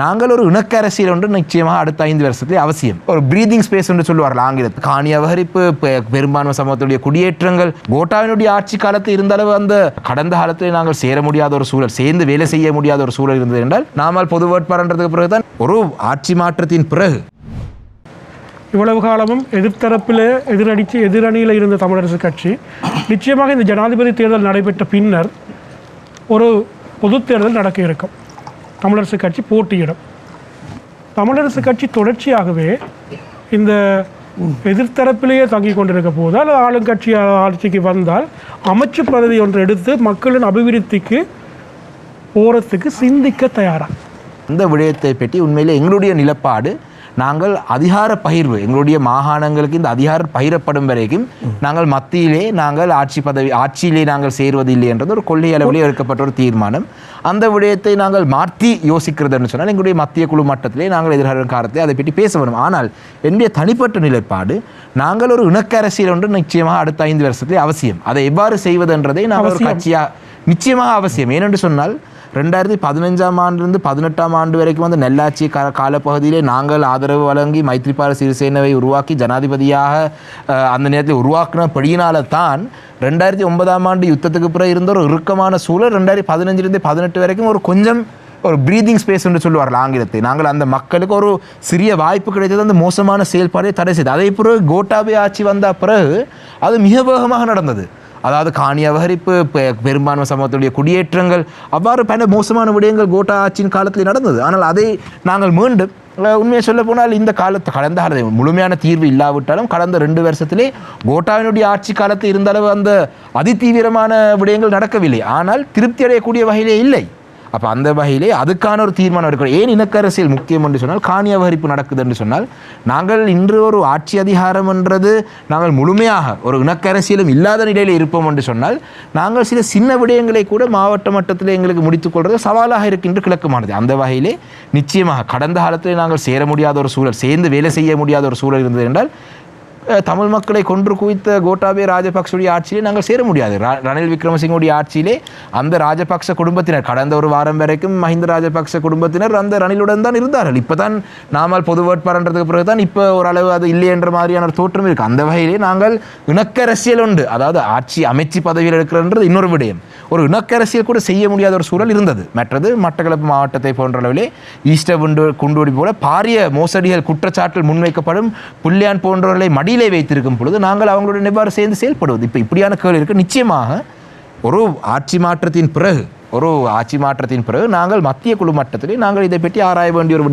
நாங்கள் ஒரு இணக்க அரசியல் ஒன்று நிச்சயமாக அடுத்த ஐந்து வருஷத்துலேயே அவசியம். ஒரு பிரீதிங் ஸ்பேஸ் என்று சொல்லுவார்கள் ஆங்கிலத்தில். காணி அபகரிப்பு பெரும்பான்மை சமூகத்துடைய குடியேற்றங்கள் கோட்டாவினுடைய ஆட்சி காலத்தில் இருந்தளவு அந்த கடந்த காலத்தில் நாங்கள் சேர முடியாத ஒரு சூழல் சேர்ந்து வேலை செய்ய முடியாத ஒரு சூழல் இருந்தது என்றால் நாமல் பொது வேட்பாளன்றதுக்கு பிறகுதான் ஒரு ஆட்சி மாற்றத்தின் பிறகு. இவ்வளவு காலமும் எதிர்த்தரப்பில் எதிரடித்து எதிரணியில் இருந்த தமிழரசு கட்சி நிச்சயமாக இந்த ஜனாதிபதி தேர்தல் நடைபெற்ற பின்னர் ஒரு பொதுத் தேர்தல் நடக்க இருக்கும். தமிழரசு கட்சி போட்டியிடும். தமிழரசு கட்சி தொடர்ச்சியாகவே இந்த எதிர்த்தரப்பிலேயே தங்கி கொண்டிருக்க போதால் ஆளுங்கட்சி ஆட்சிக்கு வந்தால் அமைச்சு பதவி ஒன்று எடுத்து மக்களின் அபிவிருத்திக்கு போகிறதுக்கு சிந்திக்க தயாராக இந்த விடயத்தை பற்றி உண்மையிலே எங்களுடைய நிலப்பாடு நாங்கள் அதிகார பகிர்வு எங்களுடைய மாகாணங்களுக்கு இந்த அதிகாரம் பகிரப்படும் வரைக்கும் நாங்கள் மத்தியிலே நாங்கள் ஆட்சி பதவி ஆட்சியிலே நாங்கள் சேருவதில்லை என்றது ஒரு கொள்கை அளவிலே எடுக்கப்பட்ட ஒரு தீர்மானம். அந்த விடயத்தை நாங்கள் மாற்றி யோசிக்கிறதுன்னு சொன்னால் எங்களுடைய மத்திய குழு மட்டத்திலே நாங்கள் எதிர்கால காலத்திலே அதை பற்றி பேச வேணும் ஆனால் என்னுடைய தனிப்பட்ட நிலைப்பாடு நாங்கள் ஒரு இணக்க அரசியல் ஒன்று நிச்சயமாக அடுத்த ஐந்து வருஷத்திலே அவசியம். அதை எவ்வாறு செய்வதென்றதை நாங்கள் ஒரு. கட்சியாக நிச்சயமாக அவசியம். ஏனென்று சொன்னால் ரெண்டாயிரத்தி பதினஞ்சாம் ஆண்டிலிருந்து பதினெட்டாம் ஆண்டு வரைக்கும் வந்து நெல்லாட்சி கா காலப்பகுதியிலே நாங்கள் ஆதரவு வழங்கி மைத்ரிபால சிறிசேனவை உருவாக்கி ஜனாதிபதியாக அந்த நேரத்தில் உருவாக்கின படியினால தான் ரெண்டாயிரத்தி ஒன்பதாம் ஆண்டு யுத்தத்துக்கு பிறகு இருந்த ஒரு இறுக்கமான சூழல் ரெண்டாயிரத்தி பதினஞ்சிலிருந்து பதினெட்டு வரைக்கும் ஒரு கொஞ்சம் ஒரு ப்ரீதிங் ஸ்பேஸ் என்று சொல்லுவார்கள் ஆங்கிலத்தை நாங்கள் அந்த மக்களுக்கு ஒரு சிறிய வாய்ப்பு கிடைத்தது அந்த மோசமான செயல்பாடை தடை செய்து அதே பிறகு கோட்டாபே ஆட்சி வந்த பிறகு அது மிக வேகமாக நடந்தது. அதாவது காணி அபகரிப்பு பெ- பெரும்பான்மை சமூகத்துடைய குடியேற்றங்கள் அவ்வாறு பல மோசமான விடயங்கள் கோட்டா ஆட்சியின் காலத்தில் நடந்தது. ஆனால் அதை நாங்கள் மீண்டும் உண்மையை சொல்ல போனால் இந்த காலத்து கடந்த காலத்தை முழுமையான தீர்வு இல்லாவிட்டாலும் கடந்த ரெண்டு வருஷத்திலே கோட்டாவினுடைய ஆட்சி காலத்தில் இருந்தளவு அந்த அதிதீவிரமான விடயங்கள் நடக்கவில்லை. ஆனால் திருப்தி அடையக்கூடிய வகையிலே இல்லை. அப்போ அந்த வகையிலே அதுக்கான ஒரு தீர்மானம் இருக்கிறோம் ஏன் இணக்க அரசியல் முக்கியம் என்று சொன்னால் காணி அபகரிப்பு நடக்குது என்று சொன்னால் நாங்கள் இன்று ஒரு ஆட்சி அதிகாரம் என்றது நாங்கள் முழுமையாக ஒரு இணக்க அரசியலும் இல்லாத நிலையில் இருப்போம் என்று சொன்னால் நாங்கள் சில சின்ன விடயங்களை கூட மாவட்ட மட்டத்தில் எங்களுக்கு முடித்துக் கொள்வது சவாலாக இருக்கின்ற கிழக்குமானது. அந்த வகையிலே நிச்சயமாக கடந்த காலத்தில் நாங்கள் சேர முடியாத ஒரு சூழல் சேர்ந்து வேலை செய்ய முடியாத ஒரு சூழல் இருந்தது என்றால் தமிழ் மக்களை கொன்று குவித்த கோட்டாபே ராஜபக்சவுடைய ஆட்சியிலே நாங்கள் சேர முடியாது. ர- ரணில் விக்ரமசிங்கோடைய ஆட்சியிலே அந்த ராஜபக்ச குடும்பத்தினர் கடந்த ஒரு வாரம் வரைக்கும் மஹிந்த ராஜபக்ச குடும்பத்தினர் அந்த ரணிலுடன் தான் இருந்தார்கள். இப்போ தான் நாமல் பொது வேட்பாளன்றதுக்கு பிறகு தான் இப்போ ஓரளவு அது இல்லை என்ற மாதிரியான ஒரு தோற்றம் இருக்குது அந்த வகையிலே நாங்கள் இணக்க அரசியல் உண்டு. அதாவது ஆட்சி அமைச்சு பதவியில் இருக்கிறன்றது இன்னொரு விடயம். ஒரு இணக்க அரசியல் கூட செய்ய முடியாத ஒரு சூழல் இருந்தது. மற்றது மட்டக்களப்பு மாவட்டத்தை போன்ற அளவிலே ஈஸ்டர் குண்டு குண்டுவெடிப்பு போல பாரிய மோசடிகள் குற்றச்சாட்டில் முன்வைக்கப்படும் புள்ளியான் போன்றவர்களை கீழே வைத்திருக்கும் பொழுது நாங்கள் அவங்களுடன் எவ்வாறு சேர்ந்து செயல்படுவது. இப்போ இப்படியான கேள்வி இருக்குது நிச்சயமாக ஒரு ஆட்சி மாற்றத்தின் பிறகு ஒரு ஆட்சி மாற்றத்தின் பிறகு நாங்கள் மத்திய குழு மட்டத்திலே நாங்கள் இதை பற்றி ஆராய வேண்டிய ஒரு